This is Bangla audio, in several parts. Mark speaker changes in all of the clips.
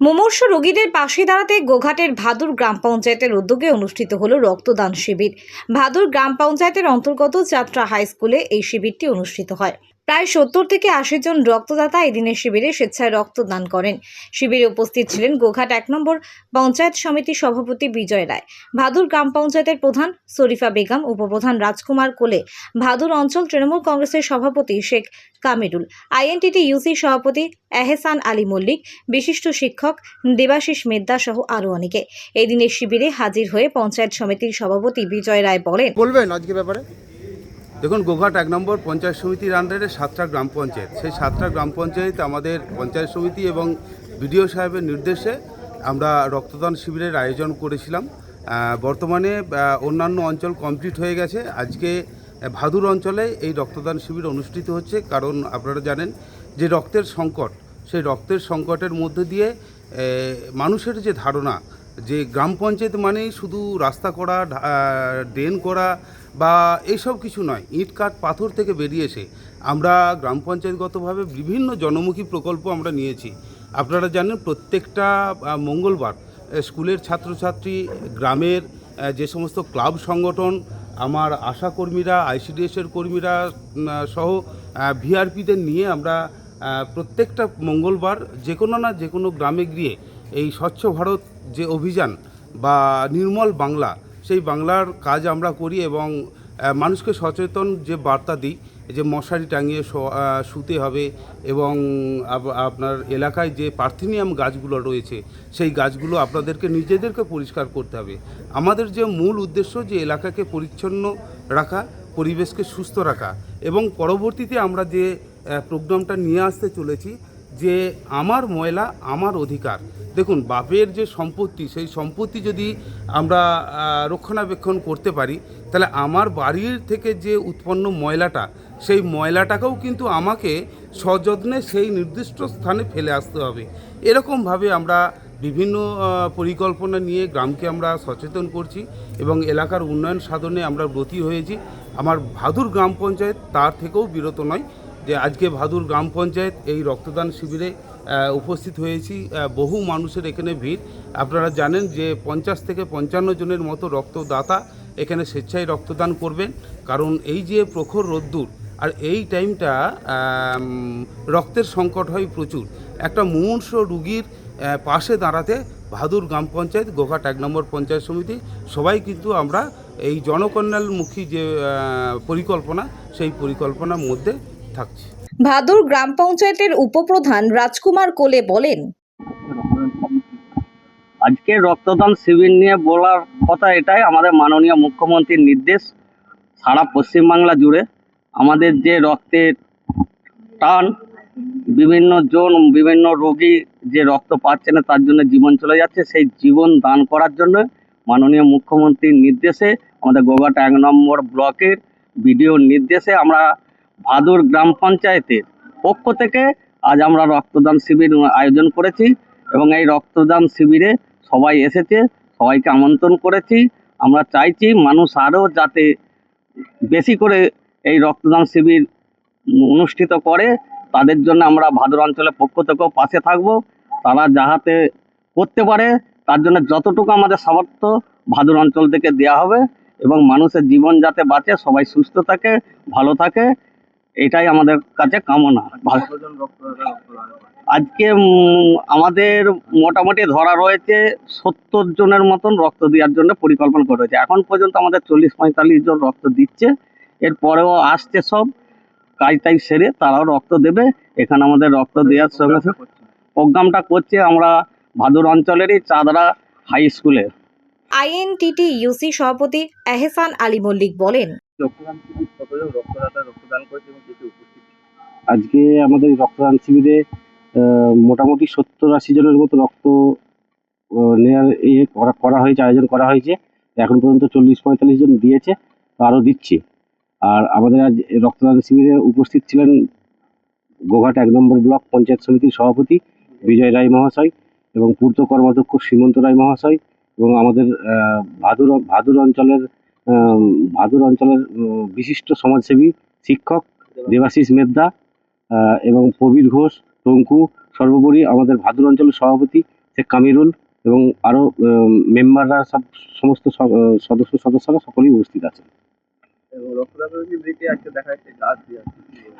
Speaker 1: মুমূর্ষু রোগীদের পাশে দাঁড়াতে গোঘাটের ভাদুর গ্রাম পঞ্চায়েতের উদ্যোগে অনুষ্ঠিত হলো রক্তদান শিবির। ভাদুর গ্রাম পঞ্চায়েতের অন্তর্গত যাত্রা হাই স্কুলে এই শিবিরটি অনুষ্ঠিত হয়। প্রায় সত্তর থেকে আশি জন রক্তদাতা এই দিনের শিবিরে স্বেচ্ছায় রক্তদান করেন। শিবিরে উপস্থিত ছিলেন গোঘাট এক নম্বর পঞ্চায়েত সমিতির সভাপতি বিজয় রায়, ভাদুর গ্রাম পঞ্চায়েতের প্রধান শরীফা বেগম, উপপ্রধান রাজকুমার কোলে, ভাদুর অঞ্চল তৃণমূল কংগ্রেসের সভাপতি শেখ কামিরুল, আইএনটিটি ইউসি সভাপতি এহেসান আলী মল্লিক, বিশিষ্ট শিক্ষক দেবাশিস মেদ্দা সহ আরও অনেকে। এই দিনের শিবিরে হাজির হয়ে পঞ্চায়েত সমিতির সভাপতি বিজয় রায় বলেন
Speaker 2: বলবেন আজকে ব্যাপারে?
Speaker 3: দেখুন, গোঘাট এক নম্বর পঞ্চায়েত সমিতির আন্ডারে সাতটা গ্রাম পঞ্চায়েত। সেই সাতটা গ্রাম পঞ্চায়েত আমাদের পঞ্চায়েত সমিতি এবং বিডিও সাহেবের নির্দেশে আমরা রক্তদান শিবিরের আয়োজন করেছিলাম। বর্তমানে অন্যান্য অঞ্চল কমপ্লিট হয়ে গেছে। আজকে ভাদুর অঞ্চলে এই রক্তদান শিবির অনুষ্ঠিত হচ্ছে। কারণ আপনারা জানেন যে রক্তের সংকট, সেই রক্তের সংকটের মধ্যে দিয়ে মানুষের যে ধারণা যে গ্রাম পঞ্চায়েত মানেই শুধু রাস্তা করা ড্রেন করা বা এইসব কিছু নয়, ইট, কাঠ, পাথর থেকে বেরিয়ে এসে আমরা গ্রাম পঞ্চায়েতগতভাবে বিভিন্ন জনমুখী প্রকল্প আমরা নিয়েছি। আপনারা জানেন প্রত্যেকটা মঙ্গলবার স্কুলের ছাত্রছাত্রী, গ্রামের যে সমস্ত ক্লাব সংগঠন, আমার আশা কর্মীরা আইসিডিএসের কর্মীরা সহ ভিআরপিদের নিয়ে আমরা প্রত্যেকটা মঙ্গলবার যে কোনো না যে কোনো গ্রামে গিয়ে এই স্বচ্ছ ভারত যে অভিযান বা নির্মল বাংলা, সেই বাংলার কাজ আমরা করি এবং মানুষকে সচেতন যে বার্তা দিই, যে মশারি টাঙিয়ে শুতে হবে এবং আপনার এলাকায় যে পার্থেনিয়াম গাছগুলো রয়েছে, সেই গাছগুলো আপনাদেরকে নিজেদেরকে পরিষ্কার করতে হবে। আমাদের যে মূল উদ্দেশ্য যে এলাকাকে পরিচ্ছন্ন রাখা, পরিবেশকে সুস্থ রাখা এবং পরবর্তীতে আমরা যে প্রোগ্রামটা নিয়ে আসতে চলেছি যে আমার ময়লা, আমার অধিকার। দেখুন, বাপের যে সম্পত্তি, সেই সম্পত্তি যদি আমরা রক্ষণাবেক্ষণ করতে পারি, তাহলে আমার বাড়ির থেকে যে উৎপন্ন ময়লাটা, সেই ময়লাটাকেও কিন্তু আমাকে সযত্নে সেই নির্দিষ্ট স্থানে ফেলে আসতে হবে। এরকমভাবে আমরা বিভিন্ন পরিকল্পনা নিয়ে গ্রামকে আমরা সচেতন করছি এবং এলাকার উন্নয়ন সাধনে আমরা ব্রতী হয়েছি। আমার ভাদুর গ্রাম পঞ্চায়েত তার থেকেও বিরত নয়। যে আজকে ভাদুর গ্রাম পঞ্চায়েত এই রক্তদান শিবিরে উপস্থিত হয়েছি। বহু মানুষের এখানে ভিড়। আপনারা জানেন যে পঞ্চাশ থেকে পঞ্চান্ন জনের মতো রক্তদাতা এখানে স্বেচ্ছায় রক্তদান করবেন। কারণ এই যে প্রখর রোদ্দুর, আর এই টাইমটা রক্তের সংকট হয় প্রচুর। একটা মুমূর্ষ রুগীর পাশে দাঁড়াতে ভাদুর গ্রাম পঞ্চায়েত, গোঘাট এক নম্বর পঞ্চায়েত সমিতি, সবাই কিন্তু আমরা এই জনকল্যাণমুখী যে পরিকল্পনা, সেই পরিকল্পনার মধ্যে থাকছি।
Speaker 1: ভাদুর গ্রাম পঞ্চায়েতের উপপ্রধান রাজকুমার কোলে বলেন
Speaker 4: আজকে রক্তদান শিবির নিয়ে বলার কথা এটাই আমাদের মাননীয় মুখ্যমন্ত্রীর নির্দেশ সারা পশ্চিমবাংলা জুড়ে। আমাদের যে রক্তের টান বিভিন্ন জন বিভিন্ন রোগী যে রক্ত পাচ্ছে না তার জন্য জীবন চলে যাচ্ছে। সেই জীবন দান করার জন্য মাননীয় মুখ্যমন্ত্রীর নির্দেশে আমাদের গোঘাট এক নম্বর ব্লকের বিডিওর নির্দেশে আমরা ভাদুর গ্রাম পঞ্চায়েতের পক্ষ থেকে আজ আমরা রক্তদান শিবির আয়োজন করেছি এবং এই রক্তদান শিবিরে সবাই এসেছে, সবাইকে আমন্ত্রণ করেছি। আমরা চাইছি মানুষ আরও যাতে বেশি করে এই রক্তদান শিবির অনুষ্ঠিত করে। তাদের জন্য আমরা ভাদর অঞ্চলের পক্ষ থেকেও পাশে থাকব। তারা যাহাতে করতে পারে, তার জন্য যতটুকু আমাদের সামর্থ্য ভাদুর অঞ্চল থেকে দেওয়া হবে এবং মানুষের জীবন যাতে বাঁচে, সবাই সুস্থ থাকে, ভালো থাকে। এটাই আমাদের কাছে কামনা। আজকে আমাদের মোটামুটি ধরা রয়েছে সত্তর জনের মতন রক্ত দেওয়ার জন্য পরিকল্পনা করা হয়েছে। এখন পর্যন্ত আমাদের চল্লিশ পঁয়তাল্লিশ জন রক্ত দিচ্ছে। এরপরেও আসছে সব। কাজ টাজ সেরে তারাও রক্ত দেবে। এখানে আমাদের রক্ত দেওয়ার সঙ্গে সঙ্গে প্রোগ্রামটা করছে আমরা ভাদুর অঞ্চলেরই চাঁদরা হাই স্কুলে
Speaker 1: আইএনটিটি ইউসি সভাপতি এহসান আলী মল্লিক বলেন
Speaker 5: আজকে আমাদের রক্তদান শিবিরে মোটামুটি সত্তর আশি জনের মতো রক্ত নেওয়ার ইয়ে করা করা হয়েছে, আয়োজন করা হয়েছে। এখন পর্যন্ত চল্লিশ পঁয়তাল্লিশ জন দিয়েছে, আরও দিচ্ছে। আর আমাদের আজ রক্তদান শিবিরে উপস্থিত ছিলেন গোঘাট এক নম্বর ব্লক পঞ্চায়েত সমিতির সভাপতি বিজয় রায় মহাশয় এবং পূর্ত কর্মাধ্যক্ষ শ্রীমন্ত রায় মহাশয় এবং আমাদের ভাদুর ভাদুর অঞ্চলের ভাদুর অঞ্চলের বিশিষ্ট সমাজসেবী শিক্ষক দেবাশিস মেদ্দা এবং প্রবীর ঘোষ টঙ্কু সর্বোপরি আমাদের ভাদুর অঞ্চলের সভাপতি শেখ কামিরুল এবং আরও মেম্বাররা সব সমস্ত সদস্য সদস্যরা সকলেই উপস্থিত আছেন।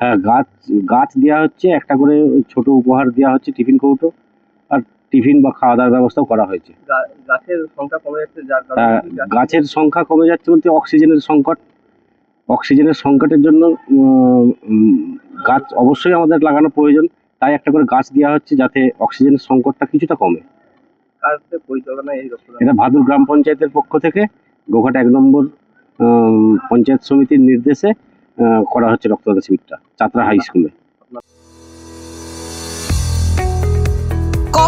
Speaker 5: হ্যাঁ গাছ গাছ দেওয়া হচ্ছে একটা করে ছোট উপহার দেওয়া হচ্ছে টিফিন কৌটো। টিফিন বা খাওয়া দাওয়ার ব্যবস্থাও করা হয়েছে।
Speaker 2: গাছের সংখ্যা কমে যাচ্ছে যার
Speaker 5: গাছের সংখ্যা কমে যাচ্ছে বলতে অক্সিজেনের সংকট। অক্সিজেনের সংকটের জন্য গাছ অবশ্যই আমাদের লাগানো প্রয়োজন। তাই একটা করে গাছ দেওয়া হচ্ছে যাতে অক্সিজেনের সংকটটা কিছুটা কমে। এটা ভাদুর গ্রাম পঞ্চায়েতের পক্ষ থেকে গোঘাট এক নম্বর পঞ্চায়েত সমিতির নির্দেশে করা হচ্ছে রক্তদান শিবিরটা চাতরা হাই স্কুলে।